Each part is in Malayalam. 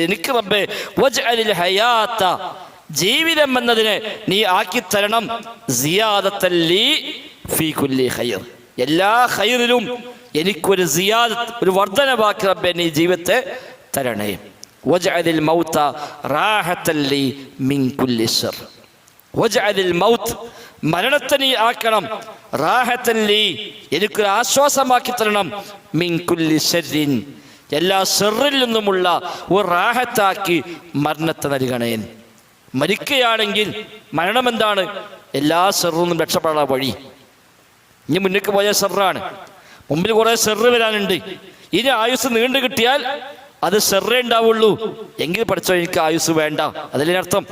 എനിക്ക് റബ്ബേ ഹയാത്ത ജീവിതം എന്നതിനെ നീ ആക്കി തരണം സിയാദത്തല്ലി ഫീ കുല്ലി ഖൈർ. എല്ലാ ഖൈറിലും എനിക്കൊരു സിയാദത്ത് ഒരു വർധനവാക്കി റബ്ബെ നീ ജീവിതത്തെ തരണേ. വജ്അലിൽ മൗത റാഹത്തല്ലി മിൻ കുല്ലി ശർ. വജ്അലിൽ മൗത്ത് മരണത്തെ നീ ആക്കണം. റാഹത്തല്ലി എനിക്കൊരു ആശ്വാസമാക്കി തരണം. മിൻ കുല്ലി ശർരിൻ എല്ലാ സെറിൽ നിന്നുമുള്ള ഒരു റാഹത്താക്കി മരണത്തെ നൽകണേൻ മരിക്കുകയാണെങ്കിൽ മരണം എന്താണ്? എല്ലാ സെറിൽ നിന്നും രക്ഷപ്പെടാനുള്ള വഴി. ഇനി മുന്നേക്ക് പോയ സെറാണ്. മുമ്പിൽ കുറെ സെറ് വരാനുണ്ട്. ഇനി ആയുസ് നീണ്ടു കിട്ടിയാൽ അത് സെറേ ഉണ്ടാവുള്ളൂ. എങ്കിൽ പഠിച്ചോ എനിക്ക് ആയുസ് വേണ്ട. അതിലെ അർത്ഥം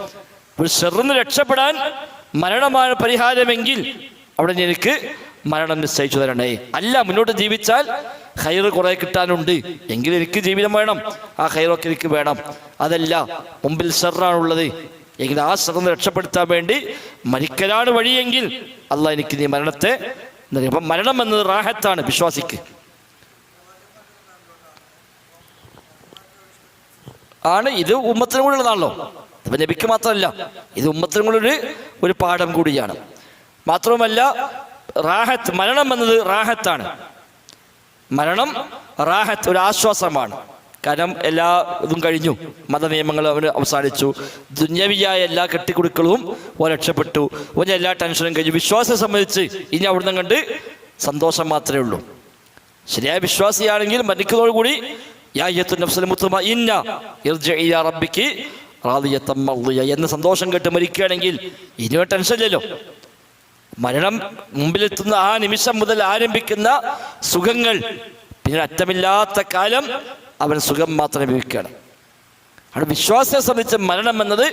ഒരു സെറിന്ന് രക്ഷപ്പെടാൻ മരണമായ പരിഹാരമെങ്കിൽ അവിടെ എനിക്ക് മരണം നിശ്ചയിച്ചു തരണേ. അല്ല മുന്നോട്ട് ജീവിച്ചാൽ ഹൈറ് കുറെ കിട്ടാനുണ്ട്. എങ്കിലും എനിക്ക് ജീവിതം വേണം. ആ ഹൈറൊക്കെ എനിക്ക് വേണം. അതല്ല മുമ്പിൽ ഷെറാണുള്ളത് എങ്കിൽ ആ ഷെറിന്ന് രക്ഷപ്പെടുത്താൻ വേണ്ടി മരിക്കലാണ് വഴിയെങ്കിൽ അല്ല എനിക്ക് നീ മരണത്തെ. അപ്പം മരണം എന്നത് റാഹത്താണ്. വിശ്വാസിക്ക്. ആണ്. ഇത് ഉമ്മത്തിനും കൂടെ ഉള്ളതാണല്ലോ. അപ്പം നബിക്ക് മാത്രമല്ല ഇത് ഉമ്മത്തിനും കൂടെ ഒരു ഒരു പാഠം കൂടിയാണ്. മാത്രവുമല്ല റാഹത്ത് മരണം എന്നത് റാഹത്താണ്. മരണം റാഹത്ത് ഒരു ആശ്വാസമാണ് കാരണം എല്ലാ ഇതും കഴിഞ്ഞു. മതനിയമങ്ങൾ അവന് അവസാനിച്ചു. ദുന്യവിയായ എല്ലാ കെട്ടിക്കുടുക്കളും ഓ രക്ഷപ്പെട്ടു. ഓന് എല്ലാ ടെൻഷനും കഴിഞ്ഞു. വിശ്വാസം സംബന്ധിച്ച് ഇനി അവിടുന്ന് കണ്ട് സന്തോഷം മാത്രമേ ഉള്ളൂ. ശരിയായ വിശ്വാസിയാണെങ്കിൽ മരിക്കുന്നതോടുകൂടി എന്ന സന്തോഷം കേട്ട് മരിക്കുകയാണെങ്കിൽ ഇനിയോ ടെൻഷൻ ഇല്ലല്ലോ മരണം മുമ്പിലെത്തുന്ന ആ നിമിഷം മുതൽ ആരംഭിക്കുന്ന സുഖങ്ങൾ. പിന്നെ അറ്റമില്ലാത്ത കാലം അവൻ സുഖം മാത്രം ഉപയോഗിക്കുകയാണ് അവിടെ വിശ്വാസത്തെ സംബന്ധിച്ച് മരണം എന്നത്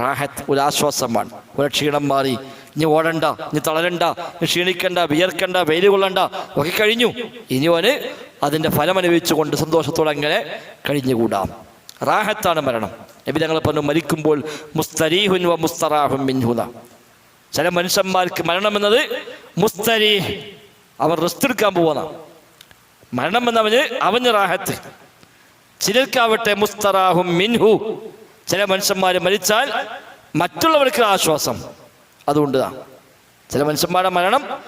റാഹത്ത് ഒരു ആശ്വാസമാണ് ഒരു ക്ഷീണം മാറി. ഇനി ഓടണ്ട ഇനി തളരണ്ട ഇനി ക്ഷീണിക്കണ്ട വിയർക്കണ്ട വെയിൽ കൊള്ളണ്ട ഒക്കെ കഴിഞ്ഞു. ഇനി ഓന് അതിന്റെ ഫലം അനുഭവിച്ചുകൊണ്ട് സന്തോഷത്തോടെ അങ്ങനെ കഴിഞ്ഞുകൂടാം. റാഹത്താണ് മരണം. നബി ഞങ്ങൾ പറഞ്ഞു മരിക്കുമ്പോൾ മുസ്തരീഹുൻ വ മുസ്തറാഹുൻ മിൻഹുന ചില മനുഷ്യന്മാർക്ക് മരണം എന്നത് മുസ്തരി അവർ റെസ്റ്റ് എടുക്കാൻ പോകുന്ന മരണം എന്നവന് അവന് റാഹത്ത്. ചിലർക്കാവട്ടെ മുസ്തറാഹും മിൻഹു. ചില മനുഷ്യന്മാർ മരിച്ചാൽ മറ്റുള്ളവർക്ക് ആശ്വാസം. അതുകൊണ്ട് ചില മനുഷ്യന്മാരുടെ മരണം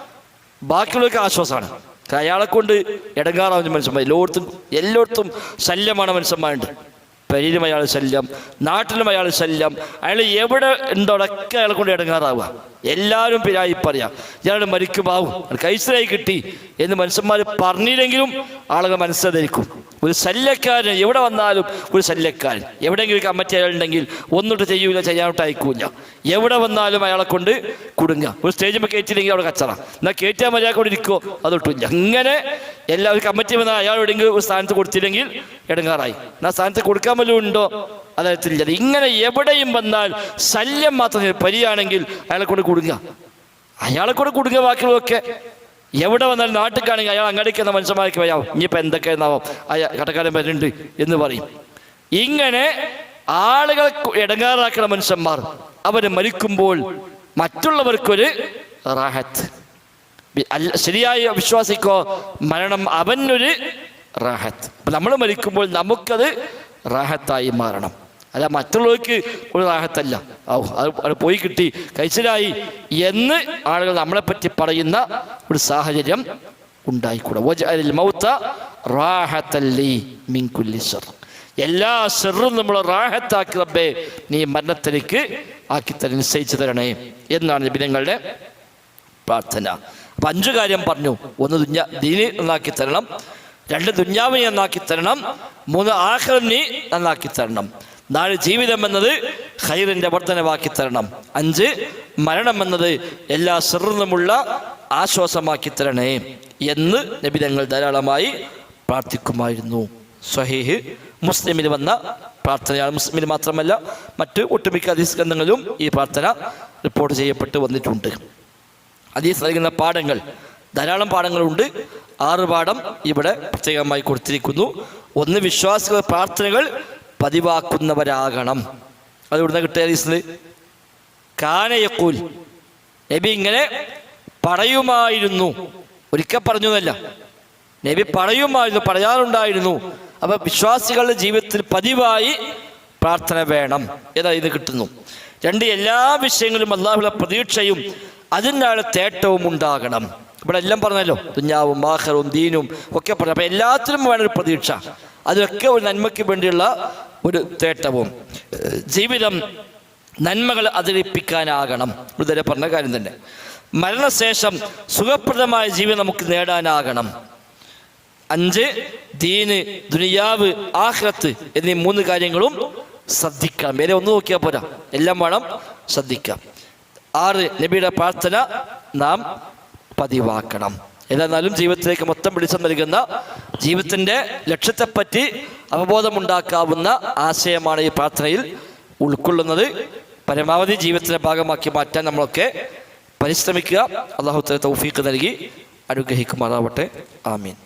ബാക്കിയുള്ളവർക്ക് ആശ്വാസമാണ്. അയാളെ കൊണ്ട് ഇടങ്ങാറാവുന്ന മനുഷ്യന്മാർ. എല്ലായിടത്തും എല്ലായിടത്തും ശല്യമാണ് മനുഷ്യന്മാരുണ്ട്. പെരിയിലും അയാൾ ശല്യം നാട്ടിലും അയാൾ ശല്യം. അയാൾ എവിടെ ഉണ്ടോ അയാളെ കൊണ്ട് ഇടങ്ങാറാവുക. എല്ലാവരും പിരായി പറയാം. ഇയാൾ മരിക്കുമാവും. കൈസരായി കിട്ടി എന്ന് മനുഷ്യന്മാർ പറഞ്ഞില്ലെങ്കിലും ആളുകൾ മനസ്സിലായിരിക്കും ഒരു ശല്യക്കാരൻ എവിടെ വന്നാലും ഒരു ശല്യക്കാരൻ. എവിടെയെങ്കിലും കമ്മറ്റി അയാളുണ്ടെങ്കിൽ ഒന്നിട്ട് ചെയ്യൂല ചെയ്യാനോട്ട് എവിടെ വന്നാലും അയാളെ കൊണ്ട് കുടുങ്ങുക. ഒരു സ്റ്റേജിൽ കയറ്റില്ലെങ്കിൽ അവിടെ കച്ചറ. എന്നാൽ കയറ്റാൻ മര്യാദ കൊണ്ട് ഇരിക്കുമോ അതൊട്ടില്ല. അങ്ങനെ എല്ലാവരും കമ്മിറ്റി വന്നാൽ അയാൾ എവിടെയെങ്കിലും ഒരു സ്ഥാനത്ത് കൊടുത്തില്ലെങ്കിൽ ഇടങ്ങാറായി. എന്നാൽ സ്ഥാനത്ത് കൊടുക്കാൻ വല്ലതും ഉണ്ടോ? അതറിയത്തില്ല ഇങ്ങനെ എവിടെയും വന്നാൽ ശല്യം മാത്രം പരിയാണെങ്കിൽ അയാളെ കൊണ്ട് കുടുങ്ങുക അയാളെ കൂടെ കുടുങ്ങിയ വാക്കുകളൊക്കെ എവിടെ വന്നാൽ നാട്ടിലാണെങ്കിൽ അയാൾ അങ്ങടേക്ക് എന്ന മനുഷ്യന്മാർക്ക് വരാം. ഇനിയിപ്പോൾ എന്തൊക്കെ എന്നാവും അയാൾ കടക്കാരൻ വരുന്നുണ്ട് എന്ന് പറയും. ഇങ്ങനെ ആളുകളെ ഇടങ്ങാറാക്കുന്ന മനുഷ്യന്മാർ അവർ മരിക്കുമ്പോൾ മറ്റുള്ളവർക്കൊരു റാഹത്ത്. അല്ല ശരിയായ വിശ്വാസിക്കോ മരണം അവനൊരു റാഹത്ത്. നമ്മൾ മരിക്കുമ്പോൾ നമുക്കത് റാഹത്തായി മാറണം. അല്ല മറ്റുള്ളവർക്ക് ഒരു റാഹത്തല്ല ഔ അത് പോയി കിട്ടി. കഴിച്ചിലായി എന്ന് ആളുകൾ നമ്മളെപ്പറ്റി പറയുന്ന ഒരു സാഹചര്യം ഉണ്ടായിക്കൂടാ. എല്ലാ ഷെറും നമ്മൾ റാഹത്താക്കി റബ്ബേ നീ മരണത്തിലേക്ക് ആക്കി തരാൻ നിശ്ചയിച്ചു തരണേ എന്നാണ് നബിനങ്ങളുടെ പ്രാർത്ഥന. അപ്പൊ അഞ്ചു കാര്യം പറഞ്ഞു. ഒന്ന് ദുഞ്ഞ ദീന് നന്നാക്കി തരണം. രണ്ട് ദുഞ്ഞാവിനെ നന്നാക്കി തരണം. മൂന്ന് ആഹ്റനി നന്നാക്കി തരണം. നാല് ജീവിതം എന്നത് ഹൈറിന്റെ വർധനവാക്കി തരണം. അഞ്ച് മരണം എന്നത് എല്ലാ സിറുന്നുമുള്ള ആശ്വാസമാക്കി തരണേ എന്ന് നബിതങ്ങൾ ധാരാളമായി പ്രാർത്ഥിക്കുമായിരുന്നു. സ്വഹീഹ് മുസ്ലിമിൽ വന്ന പ്രാർത്ഥനയാണ് മുസ്ലിമിൽ മാത്രമല്ല മറ്റ് ഒട്ടുമിക്ക ഗ്രന്ഥങ്ങളിലും ഈ പ്രാർത്ഥന റിപ്പോർട്ട് ചെയ്യപ്പെട്ട് വന്നിട്ടുണ്ട്. ഹദീസ് നൽകുന്ന പാഠങ്ങൾ ധാരാളം പാഠങ്ങളുണ്ട്. ആറ് പാഠം ഇവിടെ പ്രത്യേകമായി കൊടുത്തിരിക്കുന്നു. ഒന്ന് വിശ്വാസികൾ പ്രാർത്ഥനകൾ പതിവാക്കുന്നവരാകണം. അത് ഇവിടുന്ന് കിട്ടിയ ഹദീസിൽ? കാനയക്കൂൽ. നബി ഇങ്ങനെ പറയുമായിരുന്നു. ഒരിക്കൽ പറഞ്ഞു എന്നല്ല. നബി പറയുമായിരുന്നു പറയാറുണ്ടായിരുന്നു. അപ്പൊ വിശ്വാസികളുടെ ജീവിതത്തിൽ പതിവായി പ്രാർത്ഥന വേണം. ഏതാ ഇത് കിട്ടുന്നു? രണ്ട് എല്ലാ വിഷയങ്ങളിലും അള്ളാഹുള്ള പ്രതീക്ഷയും അതിനാണ് തേട്ടവും ഉണ്ടാകണം. ഇവിടെ എല്ലാം പറഞ്ഞല്ലോ. തുഞ്ഞാവും മാഹറും ദീനും ഒക്കെ പറഞ്ഞു. അപ്പൊ എല്ലാത്തിനും വേണൊരു പ്രതീക്ഷ. അതൊക്കെ ഒരു നന്മയ്ക്ക് വേണ്ടിയുള്ള ഒരു തേട്ടവും. ജീവിതം നന്മകൾ അതിരിപ്പിക്കാനാകണം ഇതുവരെ പറഞ്ഞ കാര്യം തന്നെ. മരണശേഷം സുഖപ്രദമായ ജീവിതം നമുക്ക് നേടാനാകണം. അഞ്ച് ദീന് ദുനിയാവ് ആഹ്റത്ത് എന്നീ മൂന്ന് കാര്യങ്ങളും ശ്രദ്ധിക്കണം. വേറെ ഒന്ന് നോക്കിയാൽ പോരാ. എല്ലാം വേണം ശ്രദ്ധിക്കാം. ആറ് നബിയുടെ പ്രാർത്ഥന നാം പതിവാക്കണം. ഏതായിരുന്നാലും ജീവിതത്തിലേക്ക് മൊത്തം പിടിച്ചു നൽകുന്ന ജീവിതത്തിന്റെ ലക്ഷ്യത്തെപ്പറ്റി അവബോധമുണ്ടാക്കാവുന്ന ആശയമാണ് ഈ പ്രാർത്ഥനയിൽ ഉൾക്കൊള്ളുന്നത്. പരമാവധി ജീവിതത്തിന്റെ ഭാഗമാക്കി മാറ്റാൻ നമ്മളൊക്കെ പരിശ്രമിക്കുക. അള്ളാഹു തൗഫീക്ക് നൽകി അനുഗ്രഹിക്കുമാറാവട്ടെ. ആമീൻ.